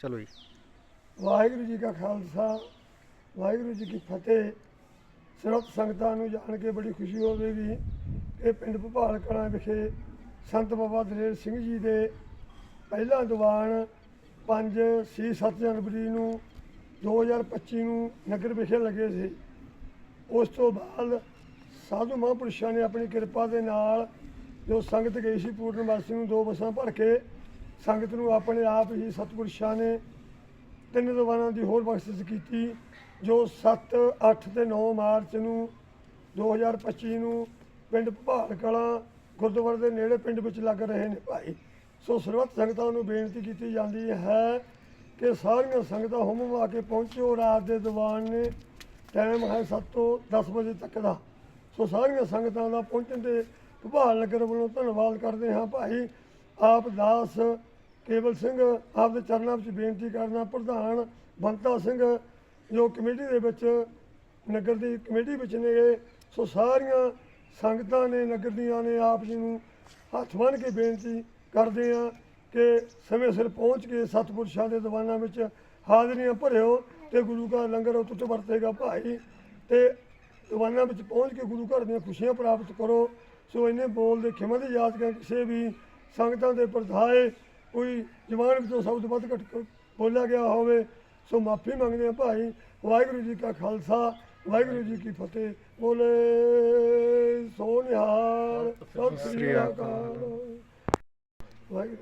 ਚਲੋ ਜੀ। ਵਾਹਿਗੁਰੂ ਜੀ ਕਾ ਖਾਲਸਾ, ਵਾਹਿਗੁਰੂ ਜੀ ਕੀ ਫਤਿਹ। ਸਰਬ ਸੰਗਤਾਂ ਨੂੰ ਜਾਣ ਕੇ ਬੜੀ ਖੁਸ਼ੀ ਹੋਵੇਗੀ ਕਿ ਪਿੰਡ ਭੋਪਾਲ ਕਲਾਂ ਵਿਖੇ ਸੰਤ ਬਾਬਾ ਦਲੇਰ ਸਿੰਘ ਜੀ ਦੇ ਪਹਿਲਾ ਦੀਵਾਨ 5 ਛੇ 7 ਜਨਵਰੀ ਨੂੰ 2025 ਨੂੰ ਨਗਰ ਵਿਖੇ ਲੱਗੇ ਸੀ। ਉਸ ਤੋਂ ਬਾਅਦ ਸਾਧੂ ਮਹਾਂਪੁਰਸ਼ਾਂ ਨੇ ਆਪਣੀ ਕਿਰਪਾ ਦੇ ਨਾਲ ਜੋ ਸੰਗਤ ਗਈ ਸੀ ਪੂਰਨਮਾਸੀ ਨੂੰ ਦੋ ਬੱਸਾਂ ਭਰ ਕੇ ਸੰਗਤ ਨੂੰ ਆਪਣੇ ਆਪ ਹੀ ਸਤਿਪੁਰਸ਼ਾਂ ਨੇ ਤਿੰਨ ਦੀਵਾਨਾਂ ਦੀ ਹੋਰ ਬਖਸ਼ਿਸ਼ ਕੀਤੀ, ਜੋ 7 8 ਤੇ 9 ਮਾਰਚ ਨੂੰ 2025 ਨੂੰ ਪਿੰਡ ਭਵਾਲ ਕਲਾਂ ਗੁਰਦੁਆਰੇ ਦੇ ਨੇੜੇ ਪਿੰਡ ਵਿੱਚ ਲੱਗ ਰਹੇ ਨੇ ਭਾਈ। ਸੋ ਸਰਬੱਤ ਸੰਗਤਾਂ ਨੂੰ ਬੇਨਤੀ ਕੀਤੀ ਜਾਂਦੀ ਹੈ ਕਿ ਸਾਰੀਆਂ ਸੰਗਤਾਂ ਹੁਮ ਆ ਕੇ ਪਹੁੰਚੋ, ਰਾਤ ਦੇ ਦੀਵਾਨ ਨੇ ਟਾਈਮ ਹੈ 7 ਤੋਂ 10 ਵਜੇ ਤੱਕ ਦਾ। ਸੋ ਸਾਰੀਆਂ ਸੰਗਤਾਂ ਦਾ ਪਹੁੰਚਣ ਤੇ ਭਵਾਲ ਨਗਰ ਵੱਲੋਂ ਧੰਨਵਾਦ ਕਰਦੇ ਹਾਂ ਭਾਈ। ਆਪ ਦਾਸ ਕੇਵਲ ਸਿੰਘ ਆਪ ਦੇ ਚਰਨਾਂ ਵਿੱਚ ਬੇਨਤੀ ਕਰਨਾ ਪ੍ਰਧਾਨ ਬੰਤਾ ਸਿੰਘ, ਜੋ ਕਮੇਟੀ ਦੇ ਵਿੱਚ, ਨਗਰ ਦੀ ਕਮੇਟੀ ਵਿੱਚ ਨੇ ਸੋ ਸਾਰੀਆਂ ਸੰਗਤਾਂ ਨੇ, ਨਗਰ ਦੀਆਂ ਨੇ, ਆਪ ਜੀ ਨੂੰ ਹੱਥ ਬੰਨ੍ਹ ਕੇ ਬੇਨਤੀ ਕਰਦੇ ਆ ਕਿ ਸਮੇਂ ਸਿਰ ਪਹੁੰਚ ਕੇ ਸਤਿਪੁਰਸ਼ਾਂ ਦੇ ਦੀਵਾਨਾਂ ਵਿੱਚ ਹਾਜ਼ਰੀਆਂ ਭਰਿਓ ਤੇ ਗੁਰੂ ਦਾ ਲੰਗਰ ਉਤਤ ਵਰਤੇਗਾ ਭਾਈ ਤੇ ਦੀਵਾਨਾਂ ਵਿੱਚ ਪਹੁੰਚ ਕੇ ਗੁਰੂ ਘਰ ਦੀਆਂ ਖੁਸ਼ੀਆਂ ਪ੍ਰਾਪਤ ਕਰੋ। ਸੋ ਇਹਨੇ ਬੋਲ ਦੇ ਖਿਮਾ ਦੀ ਯਾਦ ਕਰ ਕਿਸੇ ਵੀ ਸੰਗਤਾਂ ਦੇ ਪ੍ਰਧਾਏ ਕੋਈ ਜ਼ਬਾਨ ਵਿੱਚੋਂ ਸ਼ਬਦ ਵੱਧ ਘੱਟ ਬੋਲਿਆ ਗਿਆ ਹੋਵੇ ਸੋ ਮਾਫੀ ਮੰਗਦੇ ਆ ਭਾਈ। ਵਾਹਿਗੁਰੂ ਜੀ ਕਾ ਖਾਲਸਾ ਵਾਹਿਗੁਰੂ ਜੀ ਕੀ ਫਤਿਹ। ਬੋਲੇ ਸੋ ਨਿਹਾਲ ਸਤਿ ਸ੍ਰੀ ਅਕਾਲ। ਵਾਹਿਗੁਰੂ